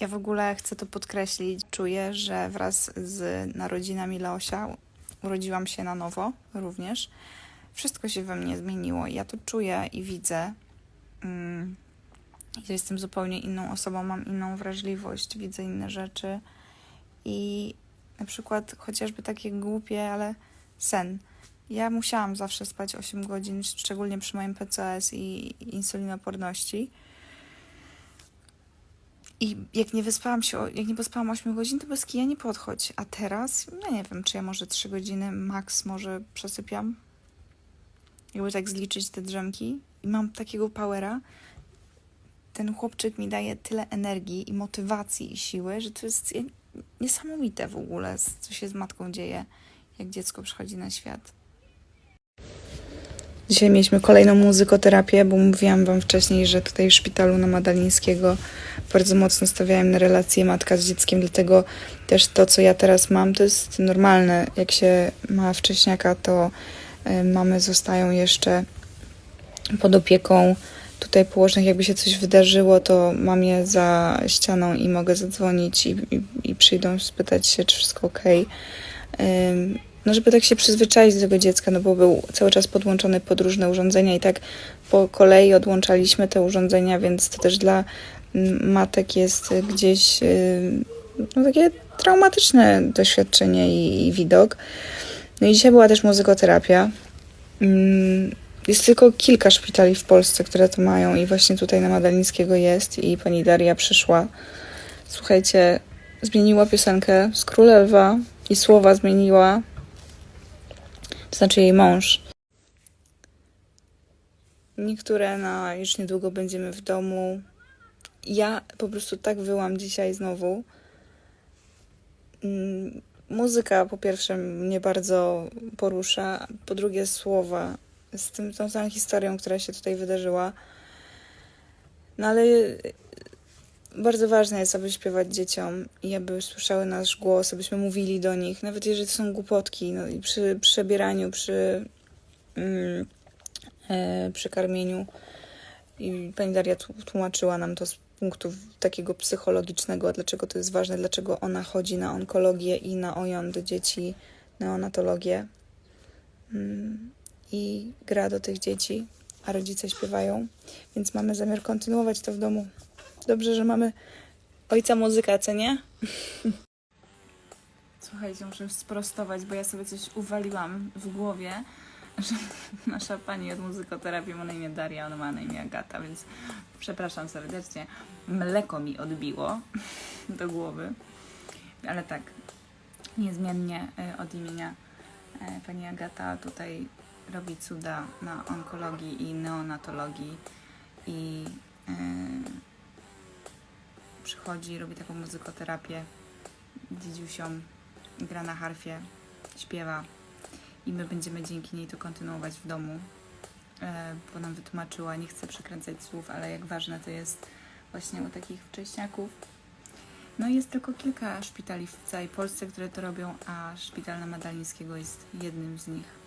Ja w ogóle chcę to podkreślić. Czuję, że wraz z narodzinami Leosia urodziłam się na nowo również. Wszystko się we mnie zmieniło. Ja to czuję i widzę. Mm, że jestem zupełnie inną osobą, mam inną wrażliwość, widzę inne rzeczy. I na przykład chociażby takie głupie, ale sen. Ja musiałam zawsze spać 8 godzin, szczególnie przy moim PCOS i insulinoporności. I jak nie wyspałam się, jak nie pospałam 8 godzin, to bez kija nie podchodź. A teraz, no nie wiem, czy ja może 3 godziny max może przesypiam. Jakby tak zliczyć te drzemki. I mam takiego powera. Ten chłopczyk mi daje tyle energii i motywacji i siły, że to jest niesamowite w ogóle, co się z matką dzieje, jak dziecko przychodzi na świat. Dzisiaj mieliśmy kolejną muzykoterapię, bo mówiłam Wam wcześniej, że tutaj w szpitalu na Madalińskiego bardzo mocno stawiałem na relację matka z dzieckiem, dlatego też to, co ja teraz mam, to jest normalne. Jak się ma wcześniaka, to y, mamy zostają jeszcze pod opieką tutaj położnych. Jakby się coś wydarzyło, to mam je za ścianą i mogę zadzwonić i, i, i przyjdą spytać się, czy wszystko ok. No, żeby tak się przyzwyczaić do tego dziecka, no bo był cały czas podłączony pod różne urządzenia i tak po kolei odłączaliśmy te urządzenia, więc to też dla mm, matek jest gdzieś y, no, takie traumatyczne doświadczenie i, i widok. No i dzisiaj była też muzykoterapia. Mm, Jest tylko kilka szpitali w Polsce, które to mają i właśnie tutaj na Madalińskiego jest i pani Daria przyszła. Słuchajcie, zmieniła piosenkę z Króla Lwa i słowa zmieniła, to znaczy jej mąż. Niektóre na już niedługo będziemy w domu. Ja po prostu tak wyłam dzisiaj znowu. Mm, Muzyka po pierwsze mnie bardzo porusza, po drugie słowa z tym, tą samą historią, która się tutaj wydarzyła. No ale bardzo ważne jest, aby śpiewać dzieciom i aby słyszały nasz głos, abyśmy mówili do nich, nawet jeżeli to są głupotki, no i przy przebieraniu, przy, mm, e, przy karmieniu. I pani Daria tłumaczyła nam to z punktu takiego psychologicznego, dlaczego to jest ważne, dlaczego ona chodzi na onkologię i na OJON do dzieci, neonatologię. Mm, I gra do tych dzieci, a rodzice śpiewają, więc mamy zamiar kontynuować to w domu. Dobrze, że mamy ojca muzyka, co nie? Słuchajcie, muszę sprostować, bo ja sobie coś uwaliłam w głowie, że nasza pani od muzykoterapii ma na imię Daria, ona ma na imię Agata, więc przepraszam serdecznie. Mleko mi odbiło do głowy, ale tak, niezmiennie y, od imienia y, pani Agata tutaj robi cuda na onkologii i neonatologii i y, przychodzi, robi taką muzykoterapię dziedziusią, gra na harfie, śpiewa i my będziemy dzięki niej to kontynuować w domu, e, bo nam wytłumaczyła, nie chcę przekręcać słów, ale jak ważne to jest właśnie u takich wcześniaków. No jest tylko kilka szpitali w całej Polsce, które to robią, a szpital na Madalińskiego jest jednym z nich.